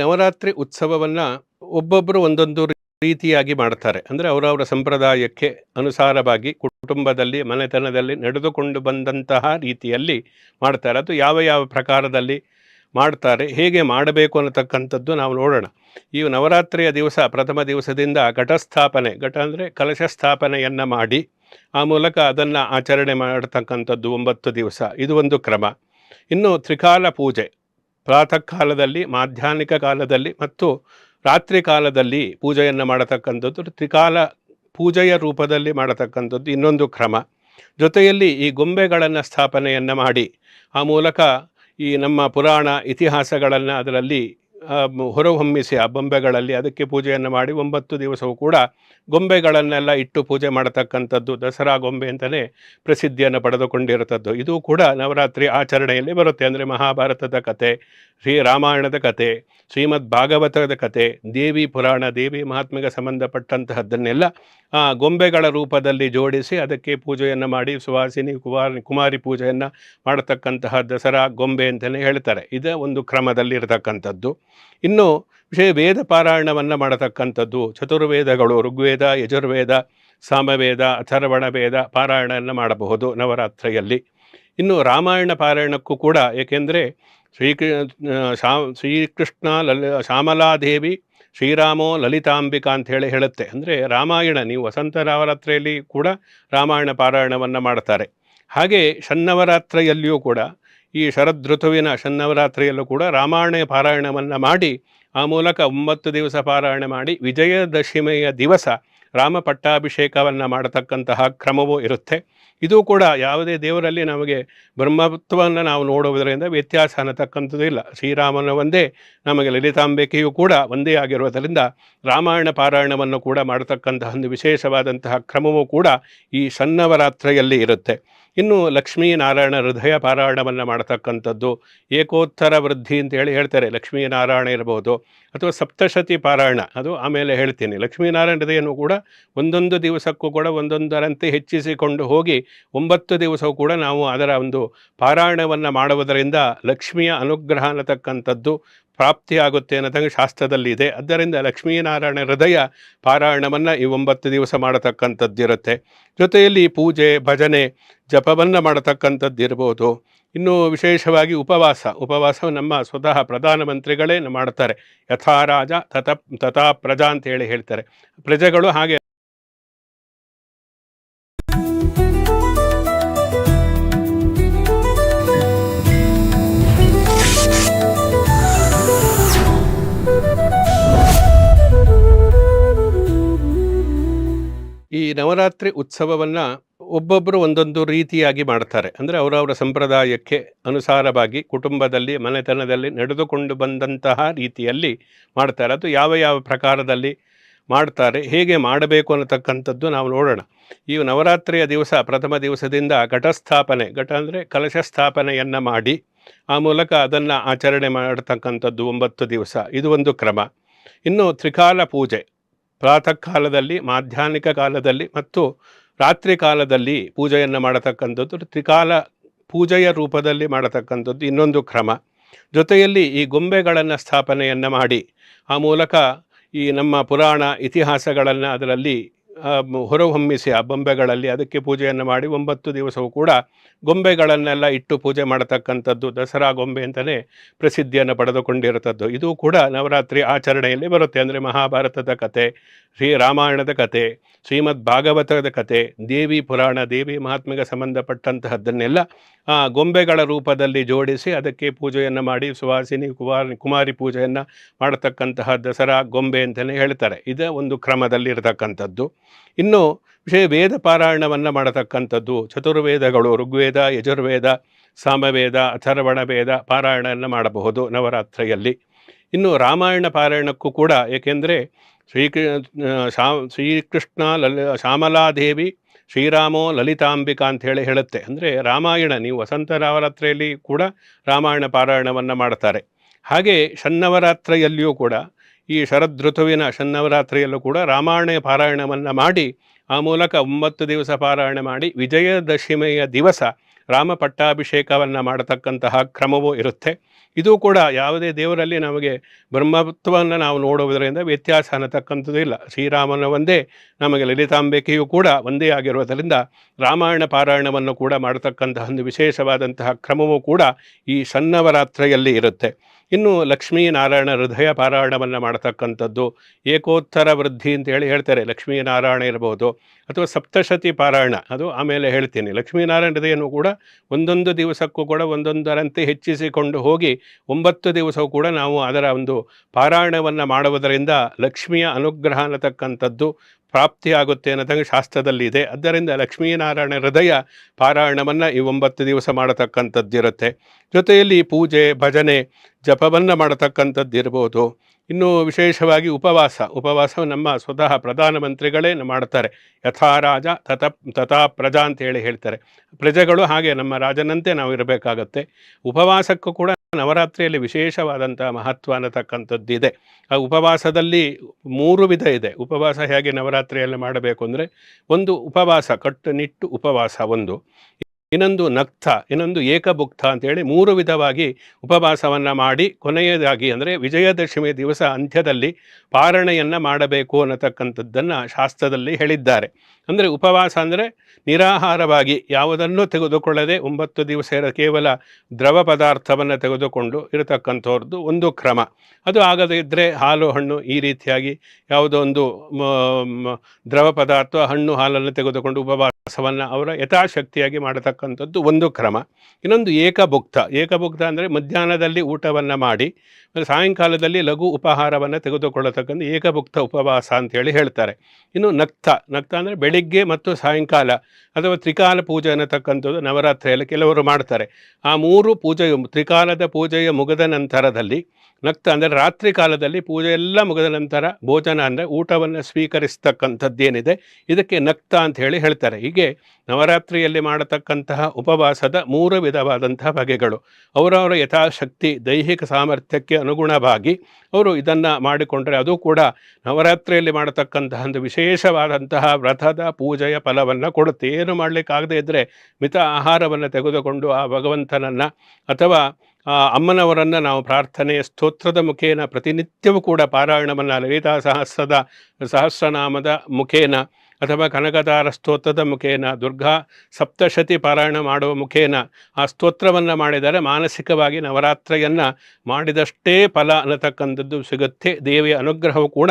ನವರಾತ್ರಿ ಉತ್ಸವವನ್ನು ಒಬ್ಬೊಬ್ಬರು ಒಂದೊಂದು ರೀತಿಯಾಗಿ ಮಾಡ್ತಾರೆ. ಅಂದರೆ ಅವರವರ ಸಂಪ್ರದಾಯಕ್ಕೆ ಅನುಸಾರವಾಗಿ ಕುಟುಂಬದಲ್ಲಿ, ಮನೆತನದಲ್ಲಿ ನಡೆದುಕೊಂಡು ಬಂದಂತಹ ರೀತಿಯಲ್ಲಿ ಮಾಡ್ತಾರೆ. ಅದು ಯಾವ ಯಾವ ಪ್ರಕಾರದಲ್ಲಿ ಮಾಡ್ತಾರೆ, ಹೇಗೆ ಮಾಡಬೇಕು ಅನ್ನತಕ್ಕಂಥದ್ದು ನಾವು ನೋಡೋಣ. ಈ ನವರಾತ್ರಿಯ ದಿವಸ, ಪ್ರಥಮ ದಿವಸದಿಂದ ಘಟಸ್ಥಾಪನೆ, ಘಟ ಅಂದರೆ ಕಲಶ ಸ್ಥಾಪನೆಯನ್ನು ಮಾಡಿ, ಆ ಮೂಲಕ ಅದನ್ನು ಆಚರಣೆ ಮಾಡತಕ್ಕಂಥದ್ದು ಒಂಬತ್ತು ದಿವಸ. ಇದು ಒಂದು ಕ್ರಮ. ಇನ್ನು ತ್ರಿಕಾಲ ಪೂಜೆ. ಪ್ರಾತಃ ಕಾಲದಲ್ಲಿ ಮಾಧ್ಯಾಹ್ನಿಕ ಕಾಲದಲ್ಲಿ ಮತ್ತು ರಾತ್ರಿ ಕಾಲದಲ್ಲಿ ಪೂಜೆಯನ್ನು ಮಾಡತಕ್ಕಂಥದ್ದು, ತ್ರಿಕಾಲ ಪೂಜೆಯ ರೂಪದಲ್ಲಿ ಮಾಡತಕ್ಕಂಥದ್ದು ಇನ್ನೊಂದು ಕ್ರಮ. ಜೊತೆಯಲ್ಲಿ ಈ ಗೊಂಬೆಗಳನ್ನು ಸ್ಥಾಪನೆಯನ್ನು ಮಾಡಿ, ಆ ಮೂಲಕ ಈ ನಮ್ಮ ಪುರಾಣ ಇತಿಹಾಸಗಳನ್ನು ಅದರಲ್ಲಿ ಹೊರಹೊಮ್ಮಿಸಿ ಆ ಬೊಂಬೆಗಳಲ್ಲಿ ಅದಕ್ಕೆ ಪೂಜೆಯನ್ನು ಮಾಡಿ ಒಂಬತ್ತು ದಿವಸವೂ ಕೂಡ ಗೊಂಬೆಗಳನ್ನೆಲ್ಲ ಇಟ್ಟು ಪೂಜೆ ಮಾಡತಕ್ಕಂಥದ್ದು ದಸರಾ ಗೊಂಬೆ ಅಂತಲೇ ಪ್ರಸಿದ್ಧಿಯನ್ನು ಪಡೆದುಕೊಂಡಿರುತ್ತದ್ದು ಇದು ಕೂಡ ನವರಾತ್ರಿ ಆಚರಣೆಯಲ್ಲಿ ಬರುತ್ತೆ. ಅಂದರೆ ಮಹಾಭಾರತದ ಕತೆ, ಶ್ರೀ ರಾಮಾಯಣದ ಕತೆ ಶ್ರೀಮದ್ ಭಾಗವತದ ಕತೆ, ದೇವಿ ಪುರಾಣ, ದೇವಿ ಮಹಾತ್ಮೆಗೆ ಸಂಬಂಧಪಟ್ಟಂತಹದ್ದನ್ನೆಲ್ಲ ಗೊಂಬೆಗಳ ರೂಪದಲ್ಲಿ ಜೋಡಿಸಿ ಅದಕ್ಕೆ ಪೂಜೆಯನ್ನು ಮಾಡಿ ಸುವಾಸಿನಿ ಕುಮಾರಿ ಕುಮಾರಿ ಪೂಜೆಯನ್ನು ಮಾಡತಕ್ಕಂತಹ ದಸರಾ ಗೊಂಬೆ ಅಂತಲೇ ಹೇಳ್ತಾರೆ. ಇದೇ ಒಂದು ಕ್ರಮದಲ್ಲಿ ಇರತಕ್ಕಂಥದ್ದು ಇನ್ನು ವಿಷಯ ವೇದ ಪಾರಾಯಣವನ್ನು ಮಾಡತಕ್ಕಂಥದ್ದು. ಚತುರ್ವೇದಗಳು, ಋಗ್ವೇದ, ಯಜುರ್ವೇದ, ಸಾಮವೇದ ಅಥರ್ವಣ ವೇದ ಪಾರಾಯಣವನ್ನು ಮಾಡಬಹುದು ನವರಾತ್ರಿಯಲ್ಲಿ. ಇನ್ನು ರಾಮಾಯಣ ಪಾರಾಯಣಕ್ಕೂ ಕೂಡ ಏಕೆಂದರೆ ಶ್ರೀಕೃ ಶ್ರೀಕೃಷ್ಣ ಲಲ್, ಶ್ಯಾಮಲಾದೇವಿ ಶ್ರೀರಾಮೋ ಲಲಿತಾಂಬಿಕಾ ಅಂತ ಹೇಳಿ ಹೇಳುತ್ತೆ. ಅಂದರೆ ರಾಮಾಯಣ, ನೀವು ವಸಂತ ನವರಾತ್ರಿಯಲ್ಲಿ ಕೂಡ ರಾಮಾಯಣ ಪಾರಾಯಣವನ್ನು ಮಾಡ್ತಾರೆ. ಹಾಗೆ ಶನ್ನವರಾತ್ರಿಯಲ್ಲಿಯೂ ಕೂಡ, ಈ ಶರದೃತುವಿನ ಶನ್ನವರಾತ್ರಿಯಲ್ಲೂ ಕೂಡ ರಾಮಾಯಣ ಪಾರಾಯಣವನ್ನು ಮಾಡಿ, ಆ ಮೂಲಕ ಒಂಬತ್ತು ದಿವಸ ಪಾರಾಯಣ ಮಾಡಿ, ವಿಜಯದಶಮಿಯ ದಿವಸ ರಾಮ ಪಟ್ಟಾಭಿಷೇಕವನ್ನು ಮಾಡತಕ್ಕಂತಹ ಕ್ರಮವೂ ಇರುತ್ತೆ. ಇದು ಕೂಡ ಯಾವುದೇ ದೇವರಲ್ಲಿ ನಮಗೆ ಬ್ರಹ್ಮತ್ವವನ್ನು ನಾವು ನೋಡುವುದರಿಂದ ವ್ಯತ್ಯಾಸ ಅನ್ನತಕ್ಕಂಥದ್ದು ಇಲ್ಲ. ಶ್ರೀರಾಮನ ಒಂದೇ, ನಮಗೆ ಲಲಿತಾಂಬಿಕೆಯೂ ಕೂಡ ಒಂದೇ ಆಗಿರುವುದರಿಂದ ರಾಮಾಯಣ ಪಾರಾಯಣವನ್ನು ಕೂಡ ಮಾಡತಕ್ಕಂತಹ ಒಂದು ವಿಶೇಷವಾದಂತಹ ಕ್ರಮವೂ ಕೂಡ ಈ ಸನ್ನವರಾತ್ರಿಯಲ್ಲಿ ಇರುತ್ತೆ. ಇನ್ನು ಲಕ್ಷ್ಮೀನಾರಾಯಣ ಹೃದಯ ಪಾರಾಯಣವನ್ನು ಮಾಡತಕ್ಕಂಥದ್ದು ಏಕೋತ್ತರ ವೃದ್ಧಿ ಅಂತೇಳಿ ಹೇಳ್ತಾರೆ. ಲಕ್ಷ್ಮೀನಾರಾಯಣ ಇರಬಹುದು ಅಥವಾ ಸಪ್ತಶತಿ ಪಾರಾಯಣ, ಅದು ಆಮೇಲೆ ಹೇಳ್ತೀನಿ. ಲಕ್ಷ್ಮೀನಾರಾಯಣ ಹೃದಯನೂ ಕೂಡ ಒಂದೊಂದು ದಿವಸಕ್ಕೂ ಕೂಡ ಒಂದೊಂದರಂತೆ ಹೆಚ್ಚಿಸಿಕೊಂಡು ಹೋಗಿ ಒಂಬತ್ತು ದಿವಸವೂ ಕೂಡ ನಾವು ಅದರ ಒಂದು ಪಾರಾಯಣವನ್ನು ಮಾಡುವುದರಿಂದ ಲಕ್ಷ್ಮಿಯ ಅನುಗ್ರಹ ಅನ್ನತಕ್ಕಂಥದ್ದು ಪ್ರಾಪ್ತಿಯಾಗುತ್ತೆ ಅನ್ನೋದಂಗೆ ಶಾಸ್ತ್ರದಲ್ಲಿ ಇದೆ. ಆದ್ದರಿಂದ ಲಕ್ಷ್ಮೀನಾರಾಯಣ ಹೃದಯ ಪಾರಾಯಣವನ್ನು ಈ ಒಂಬತ್ತು ದಿವಸ ಮಾಡತಕ್ಕಂಥದ್ದಿರುತ್ತೆ. ಜೊತೆಯಲ್ಲಿ ಪೂಜೆ, ಭಜನೆ, ಜಪವನ್ನು ಮಾಡತಕ್ಕಂಥದ್ದಿರ್ಬೋದು. ಇನ್ನು ವಿಶೇಷವಾಗಿ ಉಪವಾಸ. ಉಪವಾಸ ನಮ್ಮ ಸ್ವತಃ ಪ್ರಧಾನಮಂತ್ರಿಗಳೇ ಮಾಡ್ತಾರೆ. ಯಥಾ ರಾಜ ತಥ ತಥಾ ಪ್ರಜಾ ಅಂತ ಹೇಳಿ ಹೇಳ್ತಾರೆ. ಪ್ರಜೆಗಳು ಹಾಗೆ ಈ ನವರಾತ್ರಿ ಉತ್ಸವವನ್ನು ಒಬ್ಬೊಬ್ಬರು ಒಂದೊಂದು ರೀತಿಯಾಗಿ ಮಾಡ್ತಾರೆ. ಅಂದರೆ ಅವರವರ ಸಂಪ್ರದಾಯಕ್ಕೆ ಅನುಸಾರವಾಗಿ ಕುಟುಂಬದಲ್ಲಿ, ಮನೆತನದಲ್ಲಿ ನಡೆದುಕೊಂಡು ಬಂದಂತಹ ರೀತಿಯಲ್ಲಿ ಮಾಡ್ತಾರೆ. ಅದು ಯಾವ ಯಾವ ಪ್ರಕಾರದಲ್ಲಿ ಮಾಡ್ತಾರೆ, ಹೇಗೆ ಮಾಡಬೇಕು ಅನ್ನತಕ್ಕಂಥದ್ದು ನಾವು ನೋಡೋಣ. ಈ ನವರಾತ್ರಿಯ ದಿವಸ, ಪ್ರಥಮ ದಿವಸದಿಂದ ಘಟಸ್ಥಾಪನೆ, ಘಟ ಅಂದರೆ ಕಲಶ ಸ್ಥಾಪನೆಯನ್ನು ಮಾಡಿ, ಆ ಮೂಲಕ ಅದನ್ನು ಆಚರಣೆ ಮಾಡತಕ್ಕಂಥದ್ದು ಒಂಬತ್ತು ದಿವಸ. ಇದು ಒಂದು ಕ್ರಮ. ಇನ್ನು ತ್ರಿಕಾಲ ಪೂಜೆ. ಪ್ರಾತಃ ಕಾಲದಲ್ಲಿ ಮಾಧ್ಯಾಹ್ನಿಕ ಕಾಲದಲ್ಲಿ ಮತ್ತು ರಾತ್ರಿ ಕಾಲದಲ್ಲಿ ಪೂಜೆಯನ್ನು ಮಾಡತಕ್ಕಂಥದ್ದು, ತ್ರಿಕಾಲ ಪೂಜೆಯ ರೂಪದಲ್ಲಿ ಮಾಡತಕ್ಕಂಥದ್ದು ಇನ್ನೊಂದು ಕ್ರಮ. ಜೊತೆಯಲ್ಲಿ ಈ ಗೊಂಬೆಗಳನ್ನು ಸ್ಥಾಪನೆಯನ್ನು ಮಾಡಿ, ಆ ಮೂಲಕ ಈ ನಮ್ಮ ಪುರಾಣ ಇತಿಹಾಸಗಳನ್ನು ಅದರಲ್ಲಿ ಹೊರಹೊಮ್ಮಿಸಿ ಆ ಬೊಂಬೆಗಳಲ್ಲಿ ಅದಕ್ಕೆ ಪೂಜೆಯನ್ನು ಮಾಡಿ ಒಂಬತ್ತು ದಿವಸವೂ ಕೂಡ ಗೊಂಬೆಗಳನ್ನೆಲ್ಲ ಇಟ್ಟು ಪೂಜೆ ಮಾಡತಕ್ಕಂಥದ್ದು ದಸರಾ ಗೊಂಬೆ ಅಂತಲೇ ಪ್ರಸಿದ್ಧಿಯನ್ನು ಪಡೆದುಕೊಂಡಿರುತ್ತದ್ದು ಇದು ಕೂಡ ನವರಾತ್ರಿ ಆಚರಣೆಯಲ್ಲಿ ಬರುತ್ತೆ. ಅಂದರೆ ಮಹಾಭಾರತದ ಕತೆ, ಶ್ರೀ ರಾಮಾಯಣದ ಕತೆ, ಶ್ರೀಮದ್ ಭಾಗವತದ ಕತೆ, ದೇವಿ ಪುರಾಣ, ದೇವಿ ಮಹಾತ್ಮೆಗೆ ಸಂಬಂಧಪಟ್ಟಂತಹದ್ದನ್ನೆಲ್ಲ ಆ ಗೊಂಬೆಗಳ ರೂಪದಲ್ಲಿ ಜೋಡಿಸಿ ಅದಕ್ಕೆ ಪೂಜೆಯನ್ನು ಮಾಡಿ ಸುವಾಸಿನಿ ಕುಮಾರಿ ಕುಮಾರಿ ಪೂಜೆಯನ್ನು ಮಾಡತಕ್ಕಂತಹ ದಸರಾ ಗೊಂಬೆ ಅಂತಲೇ ಹೇಳ್ತಾರೆ. ಇದೇ ಒಂದು ಕ್ರಮದಲ್ಲಿರತಕ್ಕಂಥದ್ದು. ಇನ್ನು ವಿಷಯ ವೇದ ಪಾರಾಯಣವನ್ನು ಮಾಡತಕ್ಕಂಥದ್ದು ಚತುರ್ವೇದಗಳು, ಋಗ್ವೇದ, ಯಜುರ್ವೇದ, ಸಾಮವೇದ ಅಥರ್ವಣ ವೇದ ಪಾರಾಯಣವನ್ನು ಮಾಡಬಹುದು ನವರಾತ್ರಿಯಲ್ಲಿ. ಇನ್ನು ರಾಮಾಯಣ ಪಾರಾಯಣಕ್ಕೂ ಕೂಡ ಏಕೆಂದರೆ ಶ್ರೀಕೃ ಶಾ, ಶ್ರೀಕೃಷ್ಣ ಲಲಿ, ಶ್ಯಾಮಲಾದೇವಿ ಶ್ರೀರಾಮೋ ಲಲಿತಾಂಬಿಕಾ ಅಂತ ಹೇಳಿ ಹೇಳುತ್ತೆ. ಅಂದರೆ ರಾಮಾಯಣ, ನೀವು ವಸಂತ ನವರಾತ್ರಿಯಲ್ಲಿ ಕೂಡ ರಾಮಾಯಣ ಪಾರಾಯಣವನ್ನು ಮಾಡ್ತಾರೆ. ಹಾಗೆ ಷಣ್ಣವರಾತ್ರಿಯಲ್ಲಿಯೂ ಕೂಡ ಈ ಶರದೃತುವಿನ ಶನ್ನವರಾತ್ರಿಯಲ್ಲೂ ಕೂಡ ರಾಮಾಯಣ ಪಾರಾಯಣವನ್ನು ಮಾಡಿ, ಆ ಮೂಲಕ ಒಂಬತ್ತು ದಿವಸ ಪಾರಾಯಣ ಮಾಡಿ, ವಿಜಯದಶಮಿಯ ದಿವಸ ರಾಮ ಪಟ್ಟಾಭಿಷೇಕವನ್ನು ಮಾಡತಕ್ಕಂತಹ ಕ್ರಮವೂ ಇರುತ್ತೆ. ಇದು ಕೂಡ ಯಾವುದೇ ದೇವರಲ್ಲಿ ನಮಗೆ ಬ್ರಹ್ಮತ್ವವನ್ನು ನಾವು ನೋಡುವುದರಿಂದ ವ್ಯತ್ಯಾಸ ಅನ್ನತಕ್ಕಂಥದ್ದು ಇಲ್ಲ. ಶ್ರೀರಾಮನ ಒಂದೇ, ನಮಗೆ ಲಲಿತಾಂಬಿಕೆಯು ಕೂಡ ಒಂದೇ ಆಗಿರುವುದರಿಂದ ರಾಮಾಯಣ ಪಾರಾಯಣವನ್ನು ಕೂಡ ಮಾಡತಕ್ಕಂತಹ ಒಂದು ವಿಶೇಷವಾದಂತಹ ಕ್ರಮವೂ ಕೂಡ ಈ ಸನ್ನವರಾತ್ರಿಯಲ್ಲಿ ಇರುತ್ತೆ. ಇನ್ನು ಲಕ್ಷ್ಮೀನಾರಾಯಣ ಹೃದಯ ಪಾರಾಯಣವನ್ನು ಮಾಡತಕ್ಕಂಥದ್ದು ಏಕೋತ್ತರ ವೃದ್ಧಿ ಅಂತ ಹೇಳಿ ಹೇಳ್ತಾರೆ. ಲಕ್ಷ್ಮೀನಾರಾಯಣ ಇರ್ಬೋದು ಅಥವಾ ಸಪ್ತಶತಿ ಪಾರಾಯಣ, ಅದು ಆಮೇಲೆ ಹೇಳ್ತೀನಿ. ಲಕ್ಷ್ಮೀನಾರಾಯಣ ಹೃದಯನೂ ಕೂಡ ಒಂದೊಂದು ದಿವಸಕ್ಕೂ ಕೂಡ ಒಂದೊಂದರಂತೆ ಹೆಚ್ಚಿಸಿಕೊಂಡು ಹೋಗಿ ಒಂಬತ್ತು ದಿವಸವೂ ಕೂಡ ನಾವು ಅದರ ಒಂದು ಪಾರಾಯಣವನ್ನು ಮಾಡುವುದರಿಂದ ಲಕ್ಷ್ಮಿಯ ಅನುಗ್ರಹ ಅನ್ನತಕ್ಕಂಥದ್ದು ಪ್ರಾಪ್ತಿಯಾಗುತ್ತೆ ಅನ್ನೋದಂಗೆ ಶಾಸ್ತ್ರದಲ್ಲಿ ಇದೆ ಆದ್ದರಿಂದ ಲಕ್ಷ್ಮೀನಾರಾಯಣ ಹೃದಯ ಪಾರಾಯಣವನ್ನು ಈ ಒಂಬತ್ತು ದಿವಸ ಮಾಡತಕ್ಕಂಥದ್ದಿರುತ್ತೆ. ಜೊತೆಯಲ್ಲಿ ಪೂಜೆ, ಭಜನೆ, ಜಪವನ್ನು ಮಾಡತಕ್ಕಂಥದ್ದಿರ್ಬೋದು. ಇನ್ನು ವಿಶೇಷವಾಗಿ ಉಪವಾಸ. ಉಪವಾಸ ನಮ್ಮ ಸ್ವತಃ ಪ್ರಧಾನಮಂತ್ರಿಗಳೇ ಮಾಡ್ತಾರೆ. ಯಥಾ ರಾಜ ತಥ ತಥಾ ಪ್ರಜಾ ಅಂತ ಹೇಳಿ ಹೇಳ್ತಾರೆ. ಪ್ರಜೆಗಳು ಹಾಗೆ ನಮ್ಮ ರಾಜನಂತೆ ನಾವು ಇರಬೇಕಾಗತ್ತೆ. ಉಪವಾಸಕ್ಕೂ ಕೂಡ ನವರಾತ್ರಿಯಲ್ಲಿ ವಿಶೇಷವಾದಂತಹ ಮಹತ್ವ ಅನ್ನತಕ್ಕಂಥದ್ದು ಇದೆ ಆ ಉಪವಾಸದಲ್ಲಿ ಮೂರು ವಿಧ ಇದೆ. ಉಪವಾಸ ಹೇಗೆ ನವರಾತ್ರಿಯಲ್ಲಿ ಮಾಡಬೇಕು ಅಂದರೆ, ಒಂದು ಉಪವಾಸ, ಕಟ್ಟುನಿಟ್ಟು ಉಪವಾಸ ಒಂದು. ಇನ್ನೊಂದು ನಕ್ತ ಇನ್ನೊಂದು ಏಕಭುಕ್ತ ಅಂತೇಳಿ ಮೂರು ವಿಧವಾಗಿ ಉಪವಾಸವನ್ನು ಮಾಡಿ, ಕೊನೆಯದಾಗಿ ಅಂದರೆ ವಿಜಯದಶಮಿ ದಿವಸ ಅಂತ್ಯದಲ್ಲಿ ಪಾರಣೆಯನ್ನು ಮಾಡಬೇಕು ಅನ್ನತಕ್ಕಂಥದ್ದನ್ನು ಶಾಸ್ತ್ರದಲ್ಲಿ ಹೇಳಿದ್ದಾರೆ. ಅಂದರೆ ಉಪವಾಸ ಅಂದರೆ ನಿರಾಹಾರವಾಗಿ ಯಾವುದನ್ನು ತೆಗೆದುಕೊಳ್ಳದೆ ಒಂಬತ್ತು ದಿವಸ ಇರೋ ಕೇವಲ ದ್ರವ ಪದಾರ್ಥವನ್ನು ತೆಗೆದುಕೊಂಡು ಇರತಕ್ಕಂಥವ್ರದ್ದು ಒಂದು ಕ್ರಮ. ಅದು ಆಗದೇ ಇದ್ದರೆ ಹಾಲು, ಹಣ್ಣು ಈ ರೀತಿಯಾಗಿ ಯಾವುದೋ ಒಂದು ದ್ರವ ಪದಾರ್ಥ, ಹಣ್ಣು, ಹಾಲನ್ನು ತೆಗೆದುಕೊಂಡು ಉಪವಾಸವನ್ನು ಅವರ ಯಥಾಶಕ್ತಿಯಾಗಿ ಮಾಡತಕ್ಕಂಥದ್ದು ಒಂದು ಕ್ರಮ. ಇನ್ನೊಂದು ಏಕಭುಕ್ತ. ಏಕಭುಕ್ತ ಅಂದರೆ ಮಧ್ಯಾಹ್ನದಲ್ಲಿ ಊಟವನ್ನು ಮಾಡಿ ಸಾಯಂಕಾಲದಲ್ಲಿ ಲಘು ಉಪಹಾರವನ್ನು ತೆಗೆದುಕೊಳ್ಳತಕ್ಕಂಥ ಏಕಭುಕ್ತ ಉಪವಾಸ ಅಂತೇಳಿ ಹೇಳ್ತಾರೆ. ಇನ್ನು ನಕ್ತ. ನಕ್ತ ಅಂದರೆ ಬೆಳಿಗ್ಗೆ ಮತ್ತು ಸಾಯಂಕಾಲ ಅಥವಾ ತ್ರಿಕಾಲ ಪೂಜೆ ಅನ್ನತಕ್ಕಂಥದ್ದು ನವರಾತ್ರಿಯಲ್ಲಿ ಕೆಲವರು ಮಾಡ್ತಾರೆ. ಆ ಮೂರು ಪೂಜೆಯು ತ್ರಿಕಾಲದ ಪೂಜೆಯ ಮುಗಿದ ನಂತರದಲ್ಲಿ ನಕ್ತ ಅಂದರೆ ರಾತ್ರಿ ಕಾಲದಲ್ಲಿ ಪೂಜೆ ಎಲ್ಲ ಮುಗಿದ ನಂತರ ಭೋಜನ ಅಂದರೆ ಊಟವನ್ನು ಸ್ವೀಕರಿಸ್ತಕ್ಕಂಥದ್ದೇನಿದೆ. ಇದಕ್ಕೆ ನಕ್ತ ಅಂತ ಹೇಳಿ ಹೇಳ್ತಾರೆ. ಹೀಗೆ ನವರಾತ್ರಿಯಲ್ಲಿ ಮಾಡತಕ್ಕಂತಹ ಉಪವಾಸದ ಮೂರು ವಿಧವಾದಂತಹ ಬಗೆಗಳು. ಅವರವರ ಯಥಾಶಕ್ತಿ, ದೈಹಿಕ ಸಾಮರ್ಥ್ಯಕ್ಕೆ ಅನುಗುಣವಾಗಿ ಅವರು ಇದನ್ನು ಮಾಡಿಕೊಂಡರೆ ಅದು ಕೂಡ ನವರಾತ್ರಿಯಲ್ಲಿ ಮಾಡತಕ್ಕಂತಹ ಒಂದು ವಿಶೇಷವಾದಂತಹ ವ್ರತದ ಪೂಜೆಯ ಫಲವನ್ನು ಕೊಡುತ್ತೆ. ಏನು ಮಾಡಲಿಕ್ಕಾಗದೇ ಇದ್ದರೆ ಮಿತ ಆಹಾರವನ್ನು ತೆಗೆದುಕೊಂಡು ಆ ಭಗವಂತನನ್ನು ಅಥವಾ ಆ ಅಮ್ಮನವರನ್ನು ನಾವು ಪ್ರಾರ್ಥನೆಯ ಸ್ತೋತ್ರದ ಮುಖೇನ ಪ್ರತಿನಿತ್ಯವೂ ಕೂಡ ಪಾರಾಯಣವನ್ನು ಲಲಿತಾ ಸಹಸ್ರದ ಸಹಸ್ರನಾಮದ ಮುಖೇನ ಅಥವಾ ಕನಕದಾರ ಸ್ತೋತ್ರದ ಮುಖೇನ, ದುರ್ಗಾ ಸಪ್ತಶತಿ ಪಾರಾಯಣ ಮಾಡುವ ಮುಖೇನ ಆ ಸ್ತೋತ್ರವನ್ನು ಮಾಡಿದರೆ ಮಾನಸಿಕವಾಗಿ ನವರಾತ್ರಿಯನ್ನು ಮಾಡಿದಷ್ಟೇ ಫಲ ಅನ್ನತಕ್ಕಂಥದ್ದು ಸಿಗುತ್ತೆ. ದೇವಿಯ ಅನುಗ್ರಹವು ಕೂಡ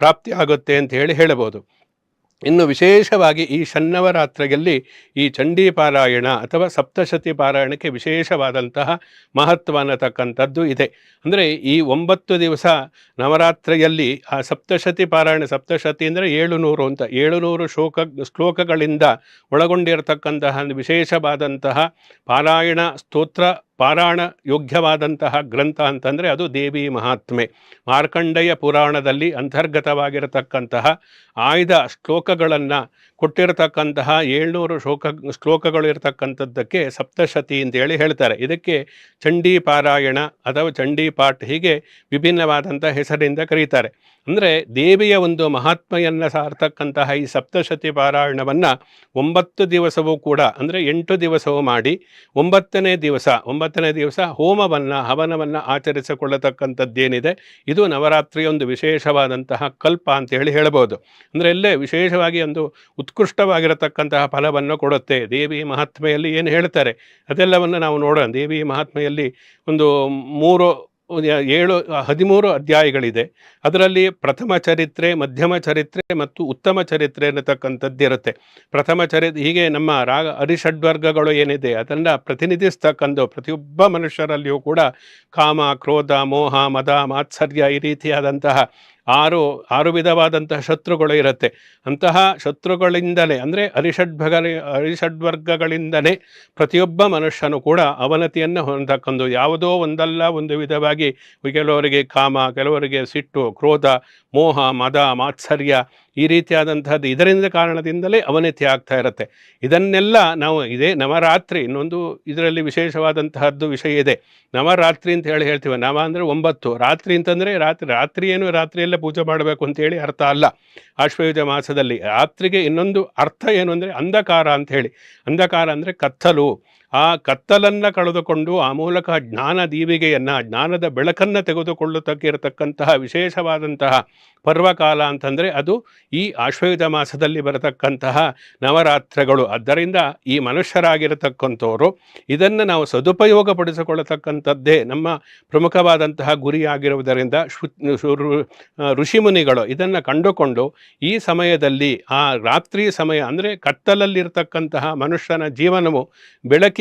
ಪ್ರಾಪ್ತಿಯಾಗುತ್ತೆ ಅಂತ ಹೇಳಿ ಹೇಳಬಹುದು. ಇನ್ನು ವಿಶೇಷವಾಗಿ ಈ ಶನ್ನವರಾತ್ರಿಯಲ್ಲಿ ಈ ಚಂಡೀ ಪಾರಾಯಣ ಅಥವಾ ಸಪ್ತಶತಿ ಪಾರಾಯಣಕ್ಕೆ ವಿಶೇಷವಾದಂತಹ ಮಹತ್ವ ಅನ್ನತಕ್ಕಂಥದ್ದು ಇದೆ. ಅಂದರೆ ಈ ಒಂಬತ್ತು ದಿವಸ ನವರಾತ್ರಿಯಲ್ಲಿ ಆ ಸಪ್ತಶತಿ ಪಾರಾಯಣ, ಸಪ್ತಶತಿ ಅಂದರೆ ಏಳುನೂರು ಅಂತ, ಏಳುನೂರು ಶ್ಲೋಕ ಶ್ಲೋಕಗಳಿಂದ ಒಳಗೊಂಡಿರತಕ್ಕಂತಹ ವಿಶೇಷವಾದಂತಹ ಪಾರಾಯಣ ಸ್ತೋತ್ರ ಪಾರಾಯಣ ಯೋಗ್ಯವಾದಂತಹ ಗ್ರಂಥ ಅಂತಂದರೆ ಅದು ದೇವಿ ಮಹಾತ್ಮೆ. ಮಾರ್ಕಂಡೇಯ ಪುರಾಣದಲ್ಲಿ ಅಂತರ್ಗತವಾಗಿರತಕ್ಕಂತಹ ಆಯ್ದ ಶ್ಲೋಕಗಳನ್ನು ಕೊಟ್ಟಿರತಕ್ಕಂತಹ ಏಳ್ನೂರು ಶ್ಲೋಕ ಶ್ಲೋಕಗಳು ಇರತಕ್ಕಂಥದ್ದಕ್ಕೆ ಸಪ್ತಶತಿ ಅಂತೇಳಿ ಹೇಳ್ತಾರೆ. ಇದಕ್ಕೆ ಚಂಡೀ ಪಾರಾಯಣ ಅಥವಾ ಚಂಡಿ ಪಾಠ ಹೀಗೆ ವಿಭಿನ್ನವಾದಂಥ ಹೆಸರಿಂದ ಕರೀತಾರೆ. ಅಂದರೆ ದೇವಿಯ ಒಂದು ಮಹಾತ್ಮೆಯನ್ನು ಸಾರ್ತಕ್ಕಂತಹ ಈ ಸಪ್ತಶತಿ ಪಾರಾಯಣವನ್ನು ಒಂಬತ್ತು ದಿವಸವೂ ಕೂಡ, ಅಂದರೆ ಎಂಟು ದಿವಸವೂ ಮಾಡಿ ಒಂಬತ್ತನೇ ದಿವಸ ಒಂಬತ್ತನೇ ದಿವಸ ಹೋಮವನ್ನು, ಹವನವನ್ನು ಆಚರಿಸಿಕೊಳ್ಳತಕ್ಕಂಥದ್ದೇನಿದೆ. ಇದು ನವರಾತ್ರಿಯ ಒಂದು ವಿಶೇಷವಾದಂತಹ ಕಲ್ಪ ಅಂತ ಹೇಳಿ ಹೇಳ್ಬೋದು ಅಂದರೆ ಇಲ್ಲೇ ವಿಶೇಷವಾಗಿ ಒಂದು ಉತ್ಕೃಷ್ಟವಾಗಿರತಕ್ಕಂತಹ ಫಲವನ್ನು ಕೊಡುತ್ತೆ. ದೇವಿ ಮಹಾತ್ಮೆಯಲ್ಲಿ ಏನು ಹೇಳ್ತಾರೆ? ಅದೆಲ್ಲವನ್ನು ನಾವು ನೋಡೋಣ. ದೇವಿ ಮಹಾತ್ಮೆಯಲ್ಲಿ ಒಂದು ಮೂರು ಏಳು, ಹದಿಮೂರು ಅಧ್ಯಾಯಗಳಿದೆ. ಅದರಲ್ಲಿ ಪ್ರಥಮ ಚರಿತ್ರೆ, ಮಧ್ಯಮ ಚರಿತ್ರೆ ಮತ್ತು ಉತ್ತಮ ಚರಿತ್ರೆ ಅನ್ನತಕ್ಕಂಥದ್ದಿರುತ್ತೆ ಪ್ರಥಮ ಚರಿತ್ರೆ ಹೀಗೆ ನಮ್ಮ ರಾಗ, ಅರಿಷಡ್ವರ್ಗಗಳು ಏನಿದೆ, ಅದನ್ನು ಪ್ರತಿನಿಧಿಸ್ತಕ್ಕಂಥ ಪ್ರತಿಯೊಬ್ಬ ಮನುಷ್ಯರಲ್ಲಿಯೂ ಕೂಡ ಕಾಮ, ಕ್ರೋಧ, ಮೋಹ, ಮದ, ಮಾತ್ಸರ್ಯ ಈ ರೀತಿಯಾದಂತಹ ಆರು ಆರು ವಿಧವಾದಂತಹ ಶತ್ರುಗಳು ಇರುತ್ತೆ. ಅಂತಹ ಶತ್ರುಗಳಿಂದಲೇ, ಅಂದರೆ ಅರಿಷಡ್ಭಗ ಅರಿಷಡ್ವರ್ಗಗಳಿಂದಲೇ ಪ್ರತಿಯೊಬ್ಬ ಮನುಷ್ಯನು ಕೂಡ ಅವನತಿಯನ್ನು ಹೊಂದಕ್ಕಂದು ಯಾವುದೋ ಒಂದಲ್ಲ, ಒಂದು ವಿಧವಾಗಿ ಕೆಲವರಿಗೆ ಕಾಮ, ಕೆಲವರಿಗೆ ಸಿಟ್ಟು, ಕ್ರೋಧ, ಮೋಹ, ಮದ, ಮಾತ್ಸರ್ಯ ಈ ರೀತಿಯಾದಂತಹದ್ದು ಇದರಿಂದ ಕಾರಣದಿಂದಲೇ ಅವನತಿ ಆಗ್ತಾ ಇರುತ್ತೆ. ಇದನ್ನೆಲ್ಲ ನಾವು ಇದೇ, ನವರಾತ್ರಿ ಇನ್ನೊಂದು ಇದರಲ್ಲಿ ವಿಶೇಷವಾದಂತಹದ್ದು ವಿಷಯ ಇದೆ. ನವರಾತ್ರಿ ಅಂತ ಹೇಳಿ ಹೇಳ್ತೀವಿ ನವ ಅಂದರೆ ಒಂಬತ್ತು. ರಾತ್ರಿ ಅಂತಂದರೆ ರಾತ್ರಿ ರಾತ್ರಿ ಏನು ರಾತ್ರಿಯಲ್ಲೇ ಪೂಜೆ ಮಾಡಬೇಕು ಅಂತೇಳಿ ಅರ್ಥ ಅಲ್ಲ. ಆಶ್ವಯುಜ ಮಾಸದಲ್ಲಿ ರಾತ್ರಿಗೆ ಇನ್ನೊಂದು ಅರ್ಥ ಏನು ಅಂದರೆ ಅಂಧಕಾರ ಅಂತ ಹೇಳಿ. ಅಂಧಕಾರ ಅಂದರೆ ಕತ್ತಲು. ಆ ಕತ್ತಲನ್ನು ಕಳೆದುಕೊಂಡು ಆ ಮೂಲಕ ಜ್ಞಾನ ದೀವಿಗೆಯನ್ನು, ಜ್ಞಾನದ ಬೆಳಕನ್ನು ತೆಗೆದುಕೊಳ್ಳುತ್ತಕ್ಕೆ ಇರತಕ್ಕಂತಹ ವಿಶೇಷವಾದಂತಹ ಪರ್ವಕಾಲ ಅಂತಂದರೆ ಅದು ಈ ಆಶ್ವಯುಧ ಮಾಸದಲ್ಲಿ ಬರತಕ್ಕಂತಹ ನವರಾತ್ರಿಗಳು. ಆದ್ದರಿಂದ ಈ ಮನುಷ್ಯರಾಗಿರತಕ್ಕಂಥವರು ಇದನ್ನು ನಾವು ಸದುಪಯೋಗಪಡಿಸಿಕೊಳ್ಳತಕ್ಕಂಥದ್ದೇ ನಮ್ಮ ಪ್ರಮುಖವಾದಂತಹ ಗುರಿಯಾಗಿರುವುದರಿಂದ ಋಷಿಮುನಿಗಳು ಇದನ್ನು ಕಂಡುಕೊಂಡು ಈ ಸಮಯದಲ್ಲಿ ಆ ರಾತ್ರಿ ಸಮಯ ಅಂದರೆ ಕತ್ತಲಲ್ಲಿರ್ತಕ್ಕಂತಹ ಮನುಷ್ಯನ ಜೀವನವು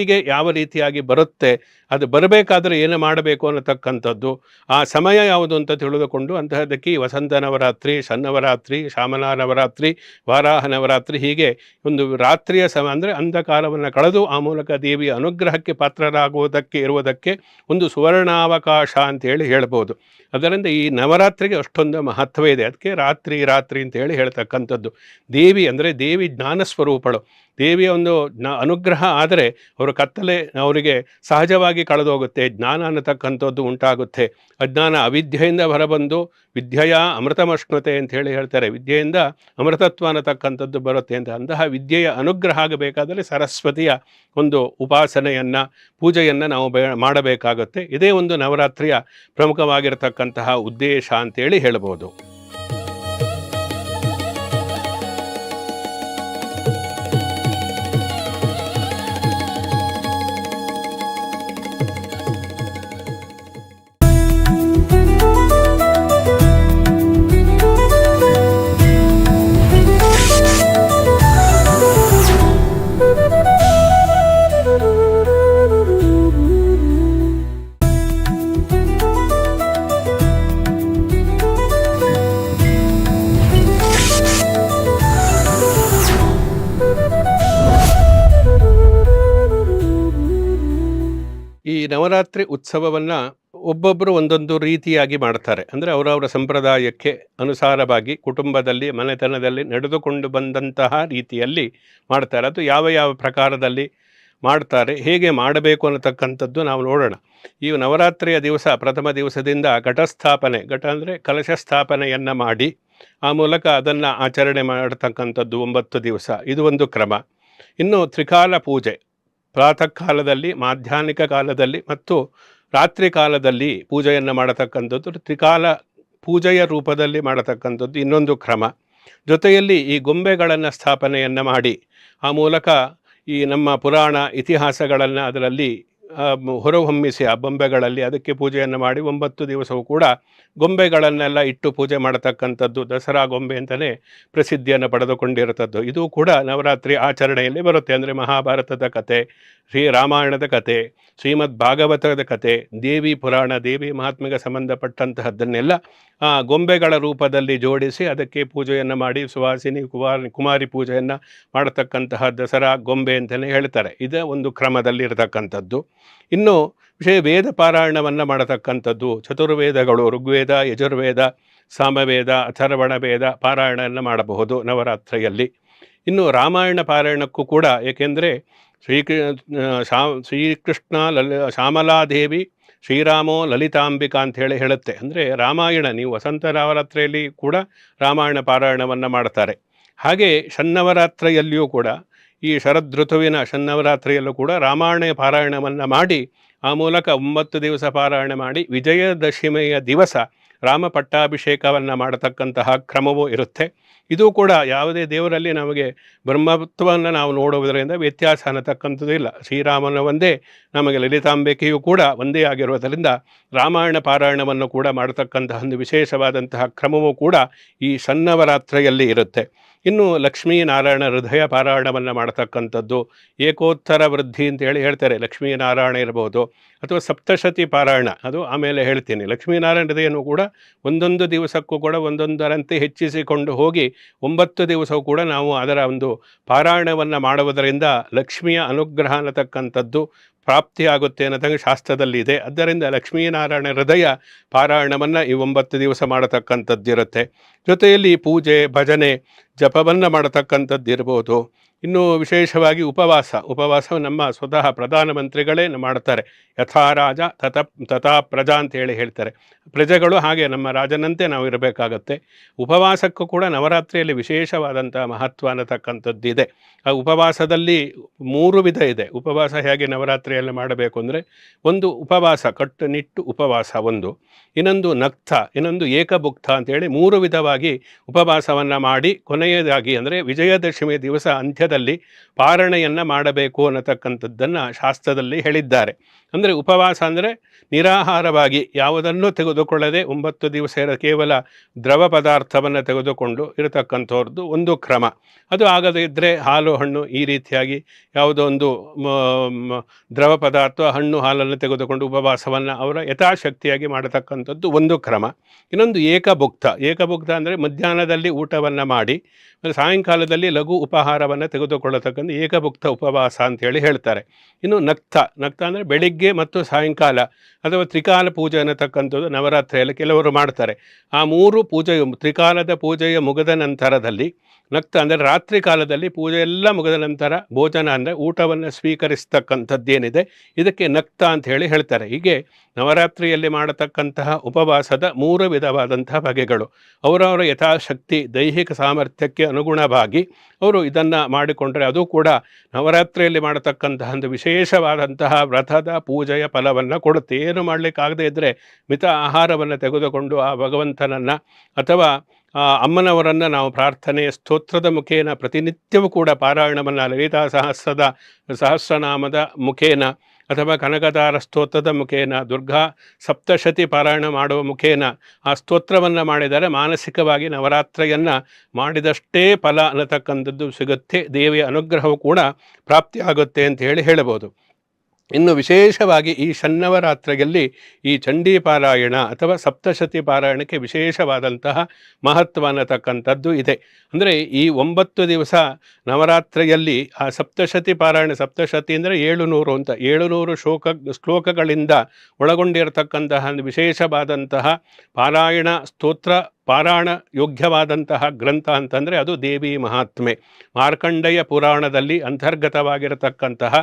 ಬೆಳಕಿಗೆ ಯಾವ ರೀತಿಯಾಗಿ ಬರುತ್ತೆ ಅದು ಬರಬೇಕಾದ್ರೆ ಏನು ಮಾಡಬೇಕು ಅನ್ನತಕ್ಕಂಥದ್ದು. ಆ ಸಮಯ ಯಾವುದು ಅಂತ ತಿಳಿದುಕೊಂಡು ಅಂತಹದಕ್ಕೆ ವಸಂತ ನವರಾತ್ರಿ ಶನ್ನವರಾತ್ರಿ ಶಾಮಲಾ ನವರಾತ್ರಿ, ವಾರಾಹ ನವರಾತ್ರಿ ಹೀಗೆ ಒಂದು ರಾತ್ರಿಯ ಸಮ ಅಂದರೆ ಅಂಧಕಾಲವನ್ನು ಕಳೆದು ಆ ಮೂಲಕ ದೇವಿಯ ಅನುಗ್ರಹಕ್ಕೆ ಪಾತ್ರರಾಗುವುದಕ್ಕೆ, ಇರುವುದಕ್ಕೆ ಒಂದು ಸುವರ್ಣಾವಕಾಶ ಅಂತೇಳಿ ಹೇಳ್ಬೋದು. ಅದರಿಂದ ಈ ನವರಾತ್ರಿಗೆ ಅಷ್ಟೊಂದು ಮಹತ್ವ ಇದೆ. ಅದಕ್ಕೆ ರಾತ್ರಿ ರಾತ್ರಿ ಅಂತ ಹೇಳಿ ಹೇಳ್ತಕ್ಕಂಥದ್ದು. ದೇವಿ ಅಂದರೆ ದೇವಿ ಜ್ಞಾನ ಸ್ವರೂಪಳು. ದೇವಿಯ ಒಂದು ಅನುಗ್ರಹ ಆದರೆ ಅವರು ಕತ್ತಲೆ, ಅವರಿಗೆ ಸಹಜವಾಗಿ ಕಳೆದೋಗುತ್ತೆ ಜ್ಞಾನ ಅನ್ನತಕ್ಕಂಥದ್ದು ಉಂಟಾಗುತ್ತೆ. ಅಜ್ಞಾನ ಅವಿದ್ಯೆಯಿಂದ ಹೊರಬಂದು ವಿದ್ಯೆಯ ಅಮೃತಮಷ್ಣತೆ ಅಂತ ಹೇಳಿ ಹೇಳ್ತಾರೆ. ವಿದ್ಯೆಯಿಂದ ಅಮೃತತ್ವ ಅನ್ನತಕ್ಕಂಥದ್ದು ಬರುತ್ತೆ ಅಂತ. ಅಂತಹ ವಿದ್ಯೆಯ ಅನುಗ್ರಹ ಆಗಬೇಕಾದರೆ ಸರಸ್ವತಿಯ ಒಂದು ಉಪಾಸನೆಯನ್ನು, ಪೂಜೆಯನ್ನು ನಾವು ಬೆ ಮಾಡಬೇಕಾಗುತ್ತೆ. ಇದೇ ಒಂದು ನವರಾತ್ರಿಯ ಪ್ರಮುಖವಾಗಿರತಕ್ಕಂತಹ ಉದ್ದೇಶ ಅಂತೇಳಿ ಹೇಳ್ಬೋದು. ಈ ನವರಾತ್ರಿ ಉತ್ಸವವನ್ನು ಒಬ್ಬೊಬ್ಬರು ಒಂದೊಂದು ರೀತಿಯಾಗಿ ಮಾಡ್ತಾರೆ. ಅಂದರೆ ಅವರವರ ಸಂಪ್ರದಾಯಕ್ಕೆ ಅನುಸಾರವಾಗಿ ಕುಟುಂಬದಲ್ಲಿ, ಮನೆತನದಲ್ಲಿ ನಡೆದುಕೊಂಡು ಬಂದಂತಹ ರೀತಿಯಲ್ಲಿ ಮಾಡ್ತಾರೆ. ಅದು ಯಾವ ಯಾವ ಪ್ರಕಾರದಲ್ಲಿ ಮಾಡ್ತಾರೆ, ಹೇಗೆ ಮಾಡಬೇಕು ಅನ್ನತಕ್ಕಂಥದ್ದು ನಾವು ನೋಡೋಣ. ಈ ನವರಾತ್ರಿಯ ದಿವಸ, ಪ್ರಥಮ ದಿವಸದಿಂದ ಘಟಸ್ಥಾಪನೆ, ಘಟ ಅಂದರೆ ಕಲಶ ಸ್ಥಾಪನೆಯನ್ನು ಮಾಡಿ, ಆ ಮೂಲಕ ಅದನ್ನು ಆಚರಣೆ ಮಾಡತಕ್ಕಂಥದ್ದು ಒಂಬತ್ತು ದಿವಸ. ಇದು ಒಂದು ಕ್ರಮ. ಇನ್ನು ತ್ರಿಕಾಲ ಪೂಜೆ. ಪ್ರಾತಃ ಕಾಲದಲ್ಲಿ ಮಾಧ್ಯಾಹ್ನಿಕ ಕಾಲದಲ್ಲಿ ಮತ್ತು ರಾತ್ರಿ ಕಾಲದಲ್ಲಿ ಪೂಜೆಯನ್ನು ಮಾಡತಕ್ಕಂಥದ್ದು, ತ್ರಿಕಾಲ ಪೂಜೆಯ ರೂಪದಲ್ಲಿ ಮಾಡತಕ್ಕಂಥದ್ದು ಇನ್ನೊಂದು ಕ್ರಮ. ಜೊತೆಯಲ್ಲಿ ಈ ಗೊಂಬೆಗಳನ್ನು ಸ್ಥಾಪನೆಯನ್ನು ಮಾಡಿ, ಆ ಮೂಲಕ ಈ ನಮ್ಮ ಪುರಾಣ ಇತಿಹಾಸಗಳನ್ನು ಅದರಲ್ಲಿ ಹೊರಹೊಮ್ಮಿಸಿ ಆ ಬೊಂಬೆಗಳಲ್ಲಿ ಅದಕ್ಕೆ ಪೂಜೆಯನ್ನು ಮಾಡಿ ಒಂಬತ್ತು ದಿವಸವೂ ಕೂಡ ಗೊಂಬೆಗಳನ್ನೆಲ್ಲ ಇಟ್ಟು ಪೂಜೆ ಮಾಡತಕ್ಕಂಥದ್ದು ದಸರಾ ಗೊಂಬೆ ಅಂತಲೇ ಪ್ರಸಿದ್ಧಿಯನ್ನು ಪಡೆದುಕೊಂಡಿರುತ್ತದ್ದು ಇದು ಕೂಡ ನವರಾತ್ರಿ ಆಚರಣೆಯಲ್ಲಿ ಬರುತ್ತೆ. ಅಂದರೆ ಮಹಾಭಾರತದ ಕತೆ, ಶ್ರೀ ರಾಮಾಯಣದ ಕತೆ, ಶ್ರೀಮದ್ ಭಾಗವತದ ಕತೆ, ದೇವಿ ಪುರಾಣ, ದೇವಿ ಮಹಾತ್ಮೆಗೆ ಸಂಬಂಧಪಟ್ಟಂತಹದ್ದನ್ನೆಲ್ಲ ಆ ಗೊಂಬೆಗಳ ರೂಪದಲ್ಲಿ ಜೋಡಿಸಿ ಅದಕ್ಕೆ ಪೂಜೆಯನ್ನು ಮಾಡಿ ಸುವಾಸಿನಿ ಕುಮಾರಿ ಕುಮಾರಿ ಪೂಜೆಯನ್ನು ಮಾಡತಕ್ಕಂತಹ ದಸರಾ ಗೊಂಬೆ ಅಂತಲೇ ಹೇಳ್ತಾರೆ. ಇದೇ ಒಂದು ಕ್ರಮದಲ್ಲಿ ಇರತಕ್ಕಂಥದ್ದು ಇನ್ನು ವಿಷಯ ವೇದ ಪಾರಾಯಣವನ್ನು ಮಾಡತಕ್ಕಂಥದ್ದು ಚತುರ್ವೇದಗಳು, ಋಗ್ವೇದ, ಯಜುರ್ವೇದ, ಸಾಮವೇದ ಅಥರ್ವಣ ವೇದ ಪಾರಾಯಣವನ್ನು ಮಾಡಬಹುದು ನವರಾತ್ರಿಯಲ್ಲಿ. ಇನ್ನು ರಾಮಾಯಣ ಪಾರಾಯಣಕ್ಕೂ ಕೂಡ ಏಕೆಂದರೆ ಶ್ರೀಕೃ ಶಾ, ಶ್ರೀಕೃಷ್ಣ ಲಲಿ, ಶ್ಯಾಮಲಾದೇವಿ ಶ್ರೀರಾಮೋ ಲಲಿತಾಂಬಿಕಾ ಅಂತ ಹೇಳಿ ಹೇಳುತ್ತೆ. ಅಂದರೆ ರಾಮಾಯಣ, ನೀವು ವಸಂತ ನವರಾತ್ರಿಯಲ್ಲಿ ಕೂಡ ರಾಮಾಯಣ ಪಾರಾಯಣವನ್ನು ಮಾಡ್ತಾರೆ. ಹಾಗೆ ಷಣ್ಣವರಾತ್ರಿಯಲ್ಲಿಯೂ ಕೂಡ ಈ ಶರದೃತುವಿನ ಶನ್ನವರಾತ್ರಿಯಲ್ಲೂ ಕೂಡ ರಾಮಾಯಣ ಪಾರಾಯಣವನ್ನು ಮಾಡಿ, ಆ ಮೂಲಕ ಒಂಬತ್ತು ದಿವಸ ಪಾರಾಯಣ ಮಾಡಿ, ವಿಜಯದಶಮಿಯ ದಿವಸ ರಾಮ ಪಟ್ಟಾಭಿಷೇಕವನ್ನು ಮಾಡತಕ್ಕಂತಹ ಕ್ರಮವೂ ಇರುತ್ತೆ. ಇದು ಕೂಡ ಯಾವುದೇ ದೇವರಲ್ಲಿ ನಮಗೆ ಬ್ರಹ್ಮತ್ವವನ್ನು ನಾವು ನೋಡುವುದರಿಂದ ವ್ಯತ್ಯಾಸ ಅನ್ನತಕ್ಕಂಥದ್ದು ಇಲ್ಲ. ಶ್ರೀರಾಮನ ಒಂದೇ, ನಮಗೆ ಲಲಿತಾಂಬಿಕೆಯೂ ಕೂಡ ಒಂದೇ ಆಗಿರುವುದರಿಂದ ರಾಮಾಯಣ ಪಾರಾಯಣವನ್ನು ಕೂಡ ಮಾಡತಕ್ಕಂತಹ ಒಂದು ವಿಶೇಷವಾದಂತಹ ಕ್ರಮವೂ ಕೂಡ ಈ ಸನ್ನವರಾತ್ರಿಯಲ್ಲಿ ಇರುತ್ತೆ. ಇನ್ನು ಲಕ್ಷ್ಮೀನಾರಾಯಣ ಹೃದಯ ಪಾರಾಯಣವನ್ನು ಮಾಡತಕ್ಕಂಥದ್ದು ಏಕೋತ್ತರ ವೃದ್ಧಿ ಅಂತ ಹೇಳಿ ಹೇಳ್ತಾರೆ. ಲಕ್ಷ್ಮೀನಾರಾಯಣ ಇರಬಹುದು ಅಥವಾ ಸಪ್ತಶತಿ ಪಾರಾಯಣ, ಅದು ಆಮೇಲೆ ಹೇಳ್ತೀನಿ. ಲಕ್ಷ್ಮೀನಾರಾಯಣ ಹೃದಯನೂ ಕೂಡ ಒಂದೊಂದು ದಿವಸಕ್ಕೂ ಕೂಡ ಒಂದೊಂದರಂತೆ ಹೆಚ್ಚಿಸಿಕೊಂಡು ಹೋಗಿ ಒಂಬತ್ತು ದಿವಸವೂ ಕೂಡ ನಾವು ಅದರ ಒಂದು ಪಾರಾಯಣವನ್ನು ಮಾಡುವುದರಿಂದ ಲಕ್ಷ್ಮಿಯ ಅನುಗ್ರಹ ಅನ್ನತಕ್ಕಂಥದ್ದು ಪ್ರಾಪ್ತಿಯಾಗುತ್ತೆ ಅನ್ನೋದಂಗೆ ಶಾಸ್ತ್ರದಲ್ಲಿ ಇದೆ ಆದ್ದರಿಂದ ಲಕ್ಷ್ಮೀನಾರಾಯಣ ಹೃದಯ ಪಾರಾಯಣವನ್ನು ಈ ಒಂಬತ್ತು ದಿವಸ ಮಾಡತಕ್ಕಂಥದ್ದಿರುತ್ತೆ. ಜೊತೆಯಲ್ಲಿ ಪೂಜೆ, ಭಜನೆ, ಜಪವನ್ನು ಮಾಡತಕ್ಕಂಥದ್ದು ಇರ್ಬೋದು ಇನ್ನು ವಿಶೇಷವಾಗಿ ಉಪವಾಸ ಉಪವಾಸ ನಮ್ಮ ಸ್ವತಃ ಪ್ರಧಾನಮಂತ್ರಿಗಳೇ ಮಾಡ್ತಾರೆ. ಯಥಾ ರಾಜ ತಥ ತಥಾ ಪ್ರಜಾ ಅಂತ ಹೇಳಿ ಹೇಳ್ತಾರೆ. ಪ್ರಜೆಗಳು ಹಾಗೆ ನಮ್ಮ ರಾಜನಂತೆ ನಾವು ಇರಬೇಕಾಗತ್ತೆ. ಉಪವಾಸಕ್ಕೂ ಕೂಡ ನವರಾತ್ರಿಯಲ್ಲಿ ವಿಶೇಷವಾದಂಥ ಮಹತ್ವ ಅನ್ನತಕ್ಕಂಥದ್ದಿದೆ ಆ ಉಪವಾಸದಲ್ಲಿ ಮೂರು ವಿಧ ಇದೆ. ಉಪವಾಸ ಹೇಗೆ ನವರಾತ್ರಿಯಲ್ಲಿ ಮಾಡಬೇಕು ಅಂದರೆ ಒಂದು ಉಪವಾಸ, ಕಟ್ಟುನಿಟ್ಟು ಉಪವಾಸ ಒಂದು. ಇನ್ನೊಂದು ನಕ್ತ ಇನ್ನೊಂದು ಏಕಭುಕ್ತ ಅಂತೇಳಿ ಮೂರು ವಿಧವಾಗಿ ಉಪವಾಸವನ್ನು ಮಾಡಿ ಕೊನೆಯದಾಗಿ ಅಂದರೆ ವಿಜಯದಶಮಿ ದಿವಸ ಅಂತ್ಯದಲ್ಲಿ ಪಾರಣೆಯನ್ನು ಮಾಡಬೇಕು ಅನ್ನತಕ್ಕಂಥದ್ದನ್ನು ಶಾಸ್ತ್ರದಲ್ಲಿ ಹೇಳಿದ್ದಾರೆ. ಅಂದರೆ ಉಪವಾಸ ಅಂದರೆ ನಿರಾಹಾರವಾಗಿ ಯಾವುದನ್ನು ತೆಗೆದುಕೊಳ್ಳದೆ ಒಂಬತ್ತು ದಿವಸ ಇರ ಕೇವಲ ದ್ರವ ಪದಾರ್ಥವನ್ನು ತೆಗೆದುಕೊಂಡು ಇರತಕ್ಕಂಥವ್ರದ್ದು ಒಂದು ಕ್ರಮ. ಅದು ಆಗದೇ ಇದ್ದರೆ ಹಾಲು, ಹಣ್ಣು ಈ ರೀತಿಯಾಗಿ ಯಾವುದೋ ಒಂದು ದ್ರವ ಪದಾರ್ಥ, ಹಣ್ಣು, ಹಾಲನ್ನು ತೆಗೆದುಕೊಂಡು ಉಪವಾಸವನ್ನು ಅವರ ಯಥಾಶಕ್ತಿಯಾಗಿ ಮಾಡತಕ್ಕಂಥದ್ದು ಒಂದು ಕ್ರಮ. ಇನ್ನೊಂದು ಏಕಭುಕ್ತ. ಏಕಭುಕ್ತ ಅಂದರೆ ಮಧ್ಯಾಹ್ನದಲ್ಲಿ ಊಟವನ್ನು ಮಾಡಿ ಸಾಯಂಕಾಲದಲ್ಲಿ ಲಘು ಉಪಹಾರವನ್ನು ತೆಗೆದುಕೊಳ್ಳತಕ್ಕಂಥ ಏಕಭುಕ್ತ ಉಪವಾಸ ಅಂತೇಳಿ ಹೇಳ್ತಾರೆ. ಇನ್ನು ನಕ್ತ. ನಕ್ತ ಅಂದರೆ ಬೆಳಿಗ್ಗೆ ಮತ್ತು ಸಾಯಂಕಾಲ ಅಥವಾ ತ್ರಿಕಾಲ ಪೂಜೆ ಅನ್ನತಕ್ಕಂಥದ್ದು ನವರಾತ್ರಿಯಲ್ಲಿ ಕೆಲವರು ಮಾಡ್ತಾರೆ. ಆ ಮೂರು ಪೂಜೆಯು ತ್ರಿಕಾಲದ ಪೂಜೆಯ ಮುಗಿದ ನಂತರದಲ್ಲಿ ನಕ್ತ ಅಂದರೆ ರಾತ್ರಿ ಕಾಲದಲ್ಲಿ ಪೂಜೆ ಎಲ್ಲ ಮುಗಿದ ನಂತರ ಭೋಜನ ಅಂದರೆ ಊಟವನ್ನು ಸ್ವೀಕರಿಸ್ತಕ್ಕಂಥದ್ದೇನಿದೆ, ಇದಕ್ಕೆ ನಕ್ತ ಅಂತ ಹೇಳಿ ಹೇಳ್ತಾರೆ. ಹೀಗೆ ನವರಾತ್ರಿಯಲ್ಲಿ ಮಾಡತಕ್ಕಂತಹ ಉಪವಾಸದ ಮೂರು ವಿಧವಾದಂತಹ ಬಗೆಗಳು. ಅವರವರ ಯಥಾಶಕ್ತಿ, ದೈಹಿಕ ಸಾಮರ್ಥ್ಯಕ್ಕೆ ಅನುಗುಣವಾಗಿ ಅವರು ಇದನ್ನು ಮಾಡಿಕೊಂಡರೆ ಅದು ಕೂಡ ನವರಾತ್ರಿಯಲ್ಲಿ ಮಾಡತಕ್ಕಂತಹ ಒಂದು ವಿಶೇಷವಾದಂತಹ ವ್ರತದ ಪೂಜೆಯ ಫಲವನ್ನು ಕೊಡುತ್ತೆ. ಏನು ಮಾಡಲಿಕ್ಕಾಗದೇ ಇದ್ದರೆ ಮಿತ ಆಹಾರವನ್ನು ತೆಗೆದುಕೊಂಡು ಆ ಭಗವಂತನನ್ನು ಅಥವಾ ಆ, ಅಮ್ಮನವರನ್ನು ನಾವು ಪ್ರಾರ್ಥನೆ ಸ್ತೋತ್ರದ ಮುಖೇನ ಪ್ರತಿನಿತ್ಯವೂ ಕೂಡ ಪಾರಾಯಣವನ್ನು ಲಲಿತಾ ಸಹಸ್ರದ ಸಹಸ್ರನಾಮದ ಮುಖೇನ ಅಥವಾ ಕನಕದಾರ ಸ್ತೋತ್ರದ ಮುಖೇನ, ದುರ್ಗಾ ಸಪ್ತಶತಿ ಪಾರಾಯಣ ಮಾಡುವ ಮುಖೇನ ಆ ಸ್ತೋತ್ರವನ್ನು ಮಾಡಿದರೆ ಮಾನಸಿಕವಾಗಿ ನವರಾತ್ರಿಯನ್ನು ಮಾಡಿದಷ್ಟೇ ಫಲ ಅನ್ನತಕ್ಕಂಥದ್ದು ಸಿಗುತ್ತೆ. ದೇವಿಯ ಅನುಗ್ರಹವು ಕೂಡ ಪ್ರಾಪ್ತಿಯಾಗುತ್ತೆ ಅಂತ ಹೇಳಿ ಹೇಳಬಹುದು. ಇನ್ನು ವಿಶೇಷವಾಗಿ ಈ ಶನ್ನವರಾತ್ರಿಯಲ್ಲಿ ಈ ಚಂಡೀ ಪಾರಾಯಣ ಅಥವಾ ಸಪ್ತಶತಿ ಪಾರಾಯಣಕ್ಕೆ ವಿಶೇಷವಾದಂತಹ ಮಹತ್ವ ಅನ್ನತಕ್ಕಂಥದ್ದು ಇದೆ. ಅಂದರೆ ಈ ಒಂಬತ್ತು ದಿವಸ ನವರಾತ್ರಿಯಲ್ಲಿ ಆ ಸಪ್ತಶತಿ ಪಾರಾಯಣ, ಸಪ್ತಶತಿ ಅಂದರೆ ಏಳುನೂರು ಅಂತ ಏಳು ನೂರು ಶ್ಲೋಕ ಶ್ಲೋಕಗಳಿಂದ ಒಳಗೊಂಡಿರತಕ್ಕಂತಹ ವಿಶೇಷವಾದಂತಹ ಪಾರಾಯಣ ಸ್ತೋತ್ರ ಪಾರಾಯಣ ಯೋಗ್ಯವಾದಂತಹ ಗ್ರಂಥ ಅಂತಂದರೆ ಅದು ದೇವಿ ಮಹಾತ್ಮೆ. ಮಾರ್ಕಂಡೇಯ ಪುರಾಣದಲ್ಲಿ ಅಂತರ್ಗತವಾಗಿರತಕ್ಕಂತಹ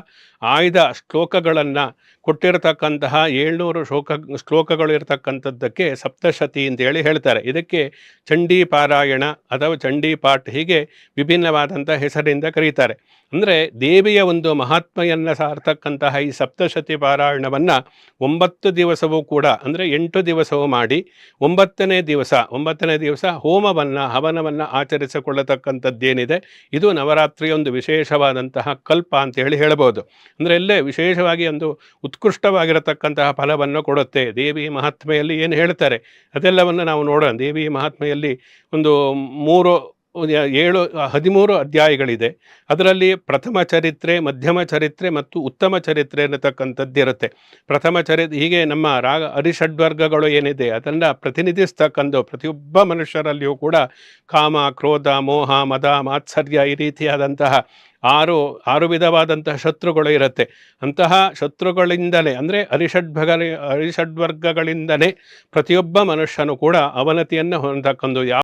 ಆಯ್ದ ಶ್ಲೋಕಗಳನ್ನು ಕೊಟ್ಟಿರತಕ್ಕಂತಹ ಏಳ್ನೂರು ಶ್ಲೋಕ ಶ್ಲೋಕಗಳು ಇರತಕ್ಕಂಥದ್ದಕ್ಕೆ ಸಪ್ತಶತಿ ಅಂತೇಳಿ ಹೇಳ್ತಾರೆ. ಇದಕ್ಕೆ ಚಂಡೀ ಪಾರಾಯಣ ಅಥವಾ ಚಂಡೀ ಪಾಠ್ ಹೀಗೆ ವಿಭಿನ್ನವಾದಂಥ ಹೆಸರಿಂದ ಕರೀತಾರೆ. ಅಂದರೆ ದೇವಿಯ ಒಂದು ಮಹಾತ್ಮೆಯನ್ನು ಸಾರ್ತಕ್ಕಂತಹ ಈ ಸಪ್ತಶತಿ ಪಾರಾಯಣವನ್ನು ಒಂಬತ್ತು ದಿವಸವೂ ಕೂಡ, ಅಂದರೆ ಎಂಟು ದಿವಸವೂ ಮಾಡಿ, ಒಂಬತ್ತನೇ ದಿವಸ ಒಂಬತ್ತನೇ ದಿವಸ ಹೋಮವನ್ನು, ಹವನವನ್ನು ಆಚರಿಸಿಕೊಳ್ಳತಕ್ಕಂಥದ್ದೇನಿದೆ. ಇದು ನವರಾತ್ರಿಯ ಒಂದು ವಿಶೇಷವಾದಂತಹ ಕಲ್ಪ ಅಂತ ಹೇಳಿ ಹೇಳ್ಬೋದು. ಅಂದರೆ ಎಲ್ಲೇ ವಿಶೇಷವಾಗಿ ಒಂದು ಉತ್ಕೃಷ್ಟವಾಗಿರತಕ್ಕಂತಹ ಫಲವನ್ನು ಕೊಡುತ್ತೆ. ದೇವಿ ಮಹಾತ್ಮೆಯಲ್ಲಿ ಏನು ಹೇಳ್ತಾರೆ? ಅದೆಲ್ಲವನ್ನು ನಾವು ನೋಡೋಣ. ದೇವಿ ಮಹಾತ್ಮೆಯಲ್ಲಿ ಒಂದು ಮೂರು ಏಳು ಹದಿಮೂರು ಅಧ್ಯಾಯಗಳಿದೆ. ಅದರಲ್ಲಿ ಪ್ರಥಮ ಚರಿತ್ರೆ, ಮಧ್ಯಮ ಚರಿತ್ರೆ ಮತ್ತು ಉತ್ತಮ ಚರಿತ್ರೆ ಅನ್ನತಕ್ಕಂಥದ್ದಿರುತ್ತೆ ಪ್ರಥಮ ಚರಿತ್ರೆ ಹೀಗೆ ನಮ್ಮ ರಾಗ, ಅರಿಷಡ್ವರ್ಗಗಳು ಏನಿದೆ, ಅದನ್ನು ಪ್ರತಿನಿಧಿಸ್ತಕ್ಕಂಥ ಪ್ರತಿಯೊಬ್ಬ ಮನುಷ್ಯರಲ್ಲಿಯೂ ಕೂಡ ಕಾಮ, ಕ್ರೋಧ, ಮೋಹ, ಮದ, ಮಾತ್ಸರ್ಯ ಈ ರೀತಿಯಾದಂತಹ ಆರು ಆರು ವಿಧವಾದಂತಹ ಶತ್ರುಗಳು ಇರುತ್ತೆ. ಅಂತಹ ಶತ್ರುಗಳಿಂದಲೇ, ಅಂದರೆ ಅರಿಷಡ್ಭಗ ಅರಿಷಡ್ವರ್ಗಗಳಿಂದಲೇ ಪ್ರತಿಯೊಬ್ಬ ಮನುಷ್ಯನು ಕೂಡ ಅವನತಿಯನ್ನು ಹೊಂದಕ್ಕಂದು ಯಾವ